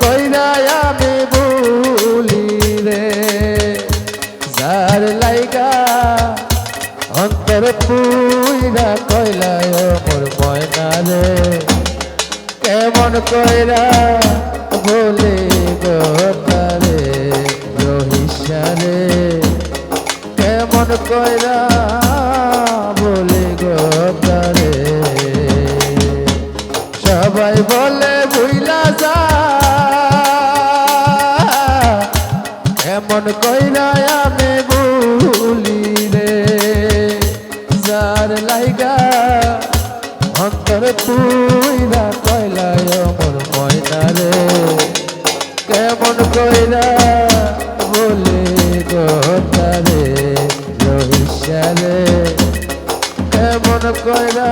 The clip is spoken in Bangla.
কইরা আমি ভুলি রে যার লাইগা অন্তর কেমন কইরা বলে গোটারে রহিসারে কেমন কইরা বলে গোটারে সবাই বলে কেমন কইরায় মে বলি রে? যার লাইগা অন্তর পুইরা কইলায় মন ময়না রে? কেমন কইরা বলে কথা রে রহিসা রে? কেমন কইরা